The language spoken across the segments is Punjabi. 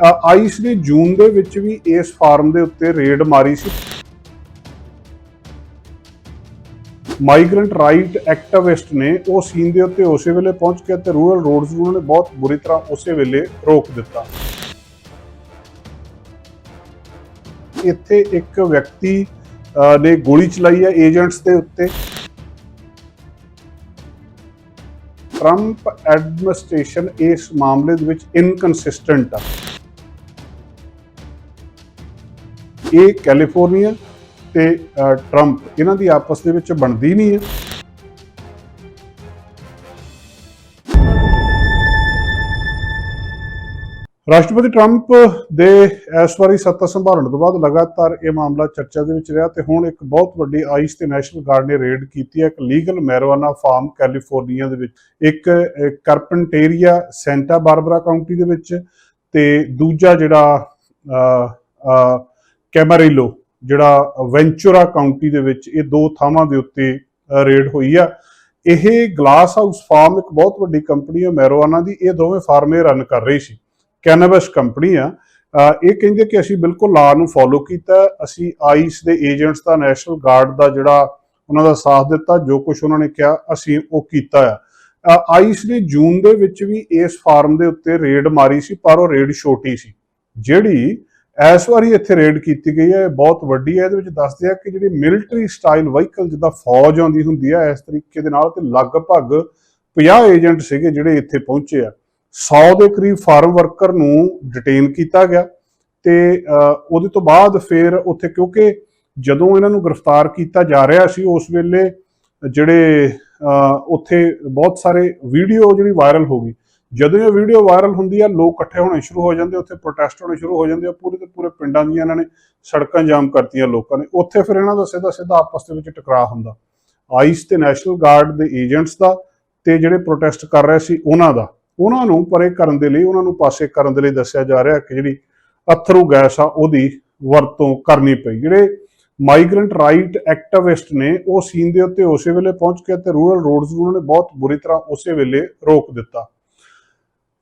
ਅ, ਆਈਸ ਨੇ ਜੂਨ ਦੇ ਵਿੱਚ ਵੀ ਇਸ ਫਾਰਮ ਦੇ ਉੱਤੇ ਰੇਡ ਮਾਰੀ ਸੀ। ਮਾਈਗ੍ਰੈਂਟ ਰਾਈਟ ਐਕਟਿਵਿਸਟ ਨੇ ਉਹ ਸੀਨ ਦੇ ਉੱਤੇ ਉਸੇ ਵੇਲੇ ਪਹੁੰਚ ਕੇ ਤੇ ਰੂਰਲ ਰੋਡਸ ਨੂੰ ਉਹਨਾਂ ਨੇ ਬਹੁਤ ਬੁਰੀ ਤਰ੍ਹਾਂ ਉਸੇ ਵੇਲੇ ਰੋਕ ਦਿੱਤਾ। ਇੱਥੇ ਇੱਕ ਵਿਅਕਤੀ ਨੇ ਗੋਲੀ ਚਲਾਈ ਹੈ ਏਜੰਟਸ ਦੇ ਉੱਤੇ। ਟਰੰਪ ਐਡਮਿਨਿਸਟ੍ਰੇਸ਼ਨ ਇਸ ਮਾਮਲੇ ਦੇ ਵਿੱਚ ਇਨਕਨਸਿਸਟੈਂਟ ਆ। ਇਹ ਕੈਲੀਫੋਰਨੀਆ ਤੇ ਟਰੰਪ ਇਹਨਾਂ ਦੀ ਆਪਸ ਦੇ ਵਿੱਚ ਬਣਦੀ ਨਹੀਂ ਹੈ। ਰਾਸ਼ਟਰਪਤੀ ਟਰੰਪ ਦੇ ਇਸ ਵਾਰੀ ਸੱਤਾ ਸੰਭਾਲਣ ਤੋਂ ਬਾਅਦ ਲਗਾਤਾਰ ਇਹ ਮਾਮਲਾ ਚਰਚਾ ਦੇ ਵਿੱਚ ਰਿਹਾ ਤੇ ਹੁਣ ਇੱਕ ਬਹੁਤ ਵੱਡੀ ਆਈਸ ਤੇ ਨੈਸ਼ਨਲ ਗਾਰਡ ਨੇ ਰੇਡ ਕੀਤੀ ਹੈ ਇੱਕ ਲੀਗਲ ਮੈਰਿjuana ਫਾਰਮ ਕੈਲੀਫੋਰਨੀਆ ਦੇ ਵਿੱਚ ਇੱਕ ਅ, ਸੈਂਟਾ ਬਾਰਬਰਾ ਕਾਉਂਟੀ ਦੇ ਵਿੱਚ ਤੇ ਦੂਜਾ ਜਿਹੜਾ ਅ, ਅ, ਕੈਮਰਿਲੋ, ਜਿਹੜਾ ਵੈਂਚੁਰਾ ਕਾਉਂਟੀ ਦੇ ਵਿੱਚ ਇਹ ਦੋ ਥਾਵਾਂ ਦੇ ਉੱਤੇ ਰੇਡ ਹੋਈ ਆ। ਇਹ ਗਲਾਸ ਹਾਊਸ ਫਾਰਮ ਇੱਕ ਬਹੁਤ ਵੱਡੀ ਕੰਪਨੀ ਹੈ ਮੈਰੋਆਨਾ ਦੀ। ਇਹ ਦੋਵੇਂ ਫਾਰਮ ਇਹ ਰਨ ਕਰ ਰਹੀ ਸੀ। ਕੈਨਬਸ ਕੰਪਨੀ ਆ। ਇਹ ਕਹਿੰਦੇ ਕਿ ਅਸੀਂ ਬਿਲਕੁਲ ਲਾ ਨੂੰ ਫੋਲੋ ਕੀਤਾ। ਅਸੀਂ ਆਈਸ ਦੇ ਏਜੰਟਸ ਦਾ ਨੈਸ਼ਨਲ ਗਾਰਡ ਦਾ ਜਿਹੜਾ ਉਹਨਾਂ ਦਾ ਸਾਥ ਦਿੱਤਾ, ਜੋ ਕੁਝ ਉਹਨਾਂ ਨੇ ਕਿਹਾ, ਅਸੀਂ ਉਹ ਕੀਤਾ ਆ। ਆਈਸ ਨੇ ਜੂਨ ਦੇ ਵਿੱਚ ਵੀ ਇਸ ਫਾਰਮ ਦੇ ਉੱਤੇ ਰੇਡ ਮਾਰੀ ਸੀ, ਪਰ ਉਹ ਰੇਡ ਛੋਟੀ ਸੀ। ਜਿਹੜੀ ਇਸ ਵਾਰੀ ਇੱਥੇ ਰੇਡ ਕੀਤੀ ਗਈ ਹੈ ਬਹੁਤ ਵੱਡੀ ਹੈ। ਇਹਦੇ ਵਿੱਚ ਦੱਸਦੇ ਆ ਕਿ ਜਿਹੜੀ ਮਿਲਟਰੀ ਸਟਾਈਲ ਵਹੀਕਲ ਜਿੱਦਾਂ ਫੌਜ ਆਉਂਦੀ ਹੁੰਦੀ ਹੈ ਇਸ ਤਰੀਕੇ ਦੇ ਨਾਲ ਤੇ ਲਗਭਗ 50 ਏਜੰਟ ਸੀਗੇ ਜਿਹੜੇ ਇੱਥੇ ਪਹੁੰਚੇ ਆ। 100 ਦੇ ਕਰੀਬ ਫਾਰਮ ਵਰਕਰ ਨੂੰ ਡਿਟੇਨ ਕੀਤਾ ਗਿਆ ਤੇ ਉਹਦੇ ਤੋਂ ਬਾਅਦ ਫਿਰ ਉੱਥੇ ਕਿਉਂਕਿ ਜਦੋਂ ਇਹਨਾਂ ਨੂੰ ਗ੍ਰਿਫਤਾਰ ਕੀਤਾ ਜਾ ਰਿਹਾ ਸੀ, ਉਸ ਵੇਲੇ ਜਿਹੜੇ ਉੱਥੇ ਬਹੁਤ ਸਾਰੇ ਵੀਡੀਓ ਜਿਹੜੀ ਵਾਇਰਲ ਹੋ ਗਈ। ਜਦੋਂ ਇਹ ਵੀਡੀਓ ਵਾਇਰਲ ਹੁੰਦੀ ਆ, ਲੋਕ ਇਕੱਠੇ ਹੋਣੇ ਸ਼ੁਰੂ ਹੋ ਜਾਂਦੇ ਉੱਥੇ ਪ੍ਰੋਟੈਸਟ ਹੋਣੇ ਸ਼ੁਰੂ ਹੋ ਜਾਂਦੇ ਆ, ਪੂਰੇ ਤੇ ਪੂਰੇ ਪਿੰਡਾਂ ਦੀਆਂ ਇਹਨਾਂ ਨੇ ਸੜਕਾਂ ਜਾਮ ਕਰਤੀਆਂ ਲੋਕਾਂ ਨੇ। ਉੱਥੇ ਫਿਰ ਇਹਨਾਂ ਦਾ ਸਿੱਧਾ ਸਿੱਧਾ ਆਪਸ ਦੇ ਵਿੱਚ ਟਕਰਾਅ ਹੁੰਦਾ। ਆਈਸ ਤੇ ਨੈਸ਼ਨਲ ਗਾਰਡ ਦੇ ਏਜੰਟਸ ਦਾ ਤੇ ਜਿਹੜੇ ਪ੍ਰੋਟੈਸਟ ਕਰ ਰਹੇ ਸੀ ਉਹਨਾਂ ਦਾ। ਉਹਨਾਂ ਨੂੰ ਪਰੇ ਕਰਨ ਦੇ ਲਈ, ਉਹਨਾਂ ਨੂੰ ਪਾਸੇ ਕਰਨ ਦੇ ਲਈ ਦੱਸਿਆ ਜਾ ਰਿਹਾ ਕਿ ਜਿਹੜੀ ਅਥਰੂ ਗੈਸ ਆ, ਉਹਦੀ ਵਰਤੋਂ ਕਰਨੀ ਪਈ। ਜਿਹੜੇ ਮਾਈਗ੍ਰੈਂਟ ਰਾਈਟ ਐਕਟਿਵਿਸਟ ਨੇ, ਉਹ ਸੀਨ ਦੇ ਉੱਤੇ ਉਸੇ ਵੇਲੇ ਪਹੁੰਚ ਕੇ ਤੇ ਰੂਰਲ ਰੋਡਸ ਨੂੰ ਉਹਨਾਂ ਨੇ ਬਹੁਤ ਬੁਰੀ ਤਰ੍ਹਾਂ ਉਸੇ ਵੇਲੇ ਰੋਕ ਦਿੱਤਾ।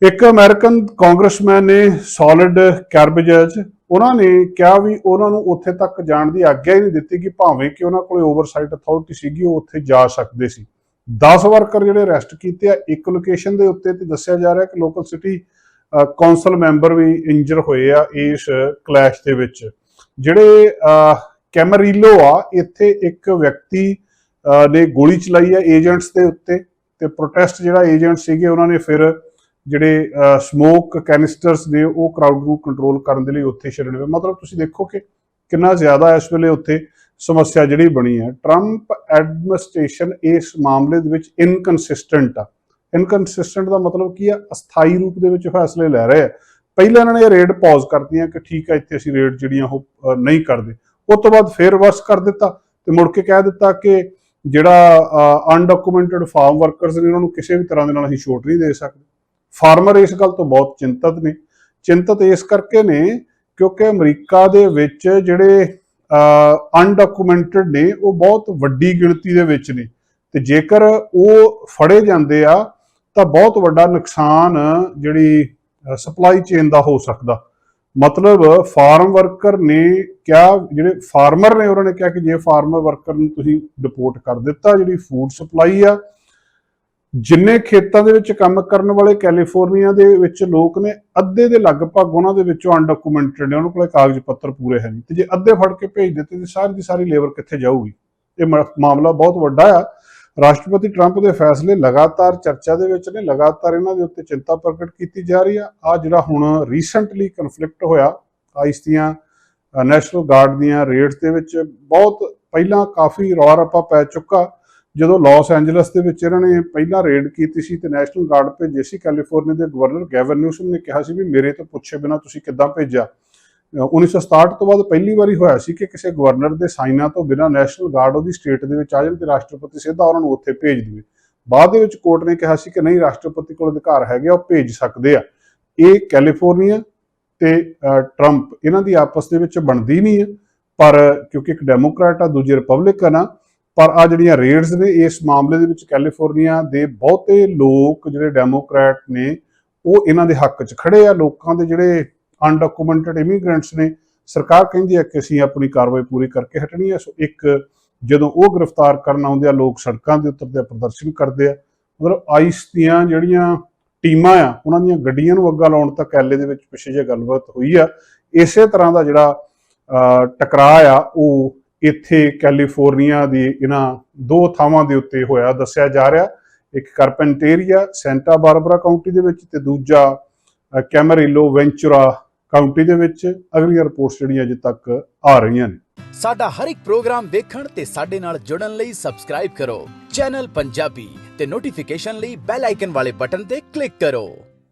ਇੱਕ ਅਮਰੀਕਨ ਕਾਂਗਰਸਮੈਨ ਨੇ ਸੋਲਿਡ ਕੈਰਬੇਜਸ ਉਹਨਾਂ ਨੇ ਕਿਹਾ ਵੀ ਉਹਨਾਂ ਨੂੰ ਉੱਥੇ ਤੱਕ ਜਾਣ ਦੀ ਆਗਿਆ ਹੀ ਨਹੀਂ ਦਿੱਤੀ ਕਿ ਭਾਵੇਂ ਕਿ ਉਹਨਾਂ ਕੋਲੇ ਓਵਰਸਾਈਟ ਅਥਾਰਟੀ ਸੀਗੀ, ਉਹ ਉੱਥੇ ਜਾ ਸਕਦੇ ਸੀ। 10 ਵਰਕਰ ਜਿਹੜੇ ਅਰੈਸਟ ਕੀਤੇ ਆ, ਇੱਕ ਲੋਕੇਸ਼ਨ ਦੇ ਉੱਤੇ ਤੇ ਦੱਸਿਆ ਜਾ ਰਿਹਾ ਕਿ ਲੋਕਲ ਸਿਟੀ ਕੌਂਸਲ ਮੈਂਬਰ ਵੀ ਇੰਜਰ ਹੋਏ ਆ ਇਸ ਕਲੈਸ਼ ਦੇ ਵਿੱਚ। ਜਿਹੜੇ ਕੈਮਰੀਲੋ ਆ, ਇੱਥੇ ਇੱਕ ਵਿਅਕਤੀ ਨੇ ਗੋਲੀ ਚਲਾਈ ਆ ਏਜੰਟਸ ਦੇ ਉੱਤੇ ਤੇ ਪ੍ਰੋਟੈਸਟ ਜਿਹੜਾ ਏਜੰਟ ਸੀਗੇ, ਉਹਨਾਂ ਨੇ ਫਿਰ ਜਿਹੜੇ ਸਮੋਕ ਕੈਨਿਸਟਰਸ ਨੇ, ਉਹ ਕਰਾਊਡ ਨੂੰ ਕੰਟਰੋਲ ਕਰਨ ਦੇ ਲਈ ਉੱਥੇ ਛੱਡਣੇ ਪਏ। ਮਤਲਬ ਤੁਸੀਂ ਦੇਖੋ ਕਿ ਕਿੰਨਾ ਜ਼ਿਆਦਾ ਇਸ ਵੇਲੇ ਉੱਥੇ ਸਮੱਸਿਆ ਜਿਹੜੀ ਬਣੀ ਹੈ। ਟਰੰਪ ਐਡਮਿਨਿਸਟ੍ਰੇਸ਼ਨ ਇਸ ਮਾਮਲੇ ਦੇ ਵਿੱਚ ਇਨਕਨਸਿਸਟੈਂਟ ਆ। ਇਨਕਨਸਿਸਟੈਂਟ ਦਾ ਮਤਲਬ ਕੀ ਆ? ਅਸਥਾਈ ਰੂਪ ਦੇ ਵਿੱਚ ਫੈਸਲੇ ਲੈ ਰਹੇ ਆ। ਪਹਿਲਾਂ ਇਹਨਾਂ ਨੇ ਇਹ ਰੇਡ ਪਾਜ਼ ਕਰਤੀਆਂ ਕਿ ਠੀਕ ਆ, ਇੱਥੇ ਅਸੀਂ ਰੇਡ ਜਿਹੜੀਆਂ ਉਹ ਨਹੀਂ ਕਰਦੇ। ਉਸ ਤੋਂ ਬਾਅਦ ਫੇਰ ਵਰਸ ਕਰ ਦਿੱਤਾ ਤੇ ਮੁੜ ਕੇ ਕਹਿ ਦਿੱਤਾ ਕਿ ਜਿਹੜਾ ਅਨਡਾਕੂਮੈਂਟਡ ਫਾਰਮ ਵਰਕਰਸ ਨੇ, ਉਹਨਾਂ ਨੂੰ ਕਿਸੇ ਵੀ ਤਰ੍ਹਾਂ ਦੇ ਨਾਲ ਅਸੀਂ ਛੋਟ ਨਹੀਂ ਦੇ ਸਕਦੇ। ਫਾਰਮਰ ਇਸ ਗੱਲ ਤੋਂ ਬਹੁਤ ਚਿੰਤਤ ਨੇ। ਚਿੰਤਤ ਇਸ ਕਰਕੇ ਨੇ ਕਿਉਂਕਿ ਅਮਰੀਕਾ ਦੇ ਵਿੱਚ ਜਿਹੜੇ ਅਨਡਾਕੂਮੈਂਟਡ ਨੇ, ਉਹ ਬਹੁਤ ਵੱਡੀ ਗਿਣਤੀ ਦੇ ਵਿੱਚ ਨੇ। ਤੇ ਜੇਕਰ ਉਹ ਫੜੇ ਜਾਂਦੇ ਆ, ਤਾਂ ਬਹੁਤ ਵੱਡਾ ਨੁਕਸਾਨ ਜਿਹੜੀ ਸਪਲਾਈ ਚੇਨ ਦਾ ਹੋ ਸਕਦਾ। ਮਤਲਬ ਫਾਰਮ ਵਰਕਰ ਨੇ ਕਿਹਾ, ਜਿਹੜੇ ਫਾਰਮਰ ਨੇ, ਉਹਨਾਂ ਨੇ ਕਿਹਾ ਕਿ ਜੇ ਫਾਰਮਰ ਵਰਕਰ ਨੂੰ ਤੁਸੀਂ ਡਿਪੋਰਟ ਕਰ ਦਿੱਤਾ, ਜਿਹੜੀ ਫੂਡ ਸਪਲਾਈ ਆ ਜਿੰਨੇ ਖੇਤਾਂ ਦੇ ਵਿੱਚ ਕੰਮ ਕਰਨ ਵਾਲੇ ਕੈਲੀਫੋਰਨੀਆ ਦੇ ਵਿੱਚ ਲੋਕ ਨੇ, ਅੱਧੇ ਦੇ ਲਗਭਗ ਉਹਨਾਂ ਦੇ ਵਿੱਚੋਂ ਅਨਡਾਕੂਮੈਂਟਡ ਨੇ, ਉਹਨਾਂ ਕੋਲੇ ਕਾਗਜ਼ ਪੱਤਰ ਪੂਰੇ ਹੈ ਨਹੀਂ। ਤੇ ਜੇ ਅੱਧੇ ਫੜ ਕੇ ਭੇਜ ਦਿੱਤੇ ਤੇ ਸਾਰੀ ਦੀ ਸਾਰੀ ਲੇਬਰ ਕਿੱਥੇ ਜਾਊਗੀ? ਇਹ ਮ- ਮਾਮਲਾ ਬਹੁਤ ਵੱਡਾ ਆ। ਰਾਸ਼ਟਰਪਤੀ ਟਰੰਪ ਦੇ ਫੈਸਲੇ ਲਗਾਤਾਰ ਚਰਚਾ ਦੇ ਵਿੱਚ ਨੇ, ਲਗਾਤਾਰ ਇਹਨਾਂ ਦੇ ਉੱਤੇ ਚਿੰਤਾ ਪ੍ਰਗਟ ਕੀਤੀ ਜਾ ਰਹੀ ਆ। ਆ ਜਿਹੜਾ ਹੁਣ ਰੀਸੈਂਟਲੀ ਕਨਫਲਿਕਟ ਹੋਇਆ ਆਈਸ ਦੀਆਂ ਨੈਸ਼ਨਲ ਗਾਰਡ ਦੀਆਂ ਰੇਡਸ ਦੇ ਵਿੱਚ ਬਹੁਤ, ਪਹਿਲਾਂ ਕਾਫੀ ਰੌਲਾ ਰੱਪਾ ਪੈ ਚੁੱਕਾ। ਜਦੋਂ ਲਾਸ ਐਂਜਲਸ ਦੇ ਵਿੱਚ ਇਹਨਾਂ ਨੇ ਪਹਿਲਾਂ ਰੇਡ ਕੀਤੀ ਸੀ ਤੇ ਨੈਸ਼ਨਲ ਗਾਰਡ ਭੇਜੇ ਸੀ ਕੈਲੀਫੋਰਨੀਆ ਦੇ ਗਵਰਨਰ ਗੈਵਨ ਨਿਊਸਮ ਨੇ ਕਿਹਾ ਸੀ ਵੀ ਮੇਰੇ ਤੋਂ ਪੁੱਛੇ ਬਿਨਾ ਤੁਸੀਂ ਕਿੱਦਾਂ ਭੇਜਿਆ? ਅਹ 1967 ਤੋਂ ਬਾਅਦ ਪਹਿਲੀ ਵਾਰੀ ਹੋਇਆ ਸੀ ਕਿ ਕਿਸੇ ਗਵਰਨਰ ਦੇ ਸਾਈਨਾਂ ਤੋਂ ਬਿਨਾ ਨੈਸ਼ਨਲ ਗਾਰਡ ਉਹਦੀ ਸਟੇਟ ਦੇ ਵਿੱਚ ਆ ਜਾਣ ਤੇ ਰਾਸ਼ਟਰਪਤੀ ਸਿੱਧਾ ਉਹਨਾਂ ਨੂੰ ਉੱਥੇ ਭੇਜ ਦੇਵੇ। ਬਾਅਦ ਦੇ ਵਿੱਚ ਕੋਰਟ ਨੇ ਕਿਹਾ ਸੀ ਕਿ ਨਹੀਂ ਰਾਸ਼ਟਰਪਤੀ ਕੋਲ ਅਧਿਕਾਰ ਹੈਗੇ ਆ, ਉਹ ਭੇਜ ਸਕਦੇ ਆ। ਇਹ ਕੈਲੀਫੋਰਨੀਆ ਤੇ ਟਰੰਪ ਇਹਨਾਂ ਦੀ ਆਪਸ ਦੇ ਵਿੱਚ ਬਣਦੀ ਨਹੀਂ ਹੈ ਪਰ ਕਿਉਂਕਿ ਇੱਕ ਡੈਮੋਕ੍ਰੈਟ ਆ ਦੂਜੇ ਰਿਪਬਲਿਕਨ ਆ ਪਰ ਆ ਜਿਹੜੀਆਂ ਰੇਡਸ ਨੇ ਇਸ ਮਾਮਲੇ ਦੇ ਵਿੱਚ ਕੈਲੀਫੋਰਨੀਆ ਦੇ ਬਹੁਤੇ ਲੋਕ ਜਿਹੜੇ ਡੈਮੋਕ੍ਰੈਟ ਨੇ ਉਹ ਇਹਨਾਂ ਦੇ ਹੱਕ 'ਚ ਖੜੇ ਆ। ਲੋਕਾਂ ਦੇ ਜਿਹੜੇ ਅਨਡਾਕੂਮੈਂਟਡ ਇਮੀਗ੍ਰੈਂਟਸ ਨੇ ਸਰਕਾਰ ਕਹਿੰਦੀ ਹੈ ਕਿ ਅਸੀਂ ਆਪਣੀ ਕਾਰਵਾਈ ਪੂਰੀ ਕਰਕੇ ਹਟਣੀ ਹੈ ਸੋ ਇੱਕ ਜਦੋਂ ਉਹ ਗ੍ਰਿਫਤਾਰ ਕਰਨ ਆਉਂਦੇ ਆ ਲੋਕ ਸੜਕਾਂ ਦੇ ਉੱਤਰ ਤੇ ਪ੍ਰਦਰਸ਼ਨ ਕਰਦੇ ਆ। ਮਤਲਬ ਆਈਸ ਦੀਆਂ ਜਿਹੜੀਆਂ ਟੀਮਾਂ ਆ ਉਹਨਾਂ ਦੀਆਂ ਗੱਡੀਆਂ ਨੂੰ ਅੱਗਾ ਲਾਉਣ ਤੱਕ ਐਲਏ ਦੇ ਵਿੱਚ ਪਿੱਛੇ ਜੇ ਗੱਲਬਾਤ ਹੋਈ ਆ। ਇਸੇ ਤਰ੍ਹਾਂ ਦਾ ਜਿਹੜਾ ਅਹ, ਟਕਰਾਅ ਆ ਉਹ ਇੱਥੇ ਕੈਲੀਫੋਰਨੀਆ ਦੀ ਇਹਨਾਂ ਦੋ ਥਾਵਾਂ ਦੇ ਉੱਤੇ ਹੋਇਆ ਦੱਸਿਆ ਜਾ ਰਿਹਾ ਇੱਕ ਕਾਰਪੈਂਟੇਰੀਆ ਸੈਂਟਾ ਬਾਰਬਰਾ ਕਾਉਂਟੀ ਦੇ ਵਿੱਚ ਤੇ ਦੂਜਾ ਅਹ, ਵੈਂਚੁਰਾ ਕਾਉਂਟੀ ਦੇ ਵਿੱਚ ਅਗਲੀਆਂ ਰਿਪੋਰਟਸ ਜਿਹੜੀਆਂ ਅਜੇ ਤੱਕ ਆ ਰਹੀਆਂ ਨੇ। ਸਾਡਾ ਹਰ ਇੱਕ ਪ੍ਰੋਗਰਾਮ ਦੇਖਣ ਤੇ ਸਾਡੇ ਨਾਲ ਜੁੜਨ ਲਈ ਸਬਸਕ੍ਰਾਈਬ ਕਰੋ ਚੈਨਲ ਪੰਜਾਬੀ ਤੇ ਨੋਟੀਫਿਕੇਸ਼ਨ ਲਈ ਬੈਲ ਆਈਕਨ ਵਾਲੇ ਬਟਨ ਤੇ ਕਲਿੱਕ ਕਰੋ।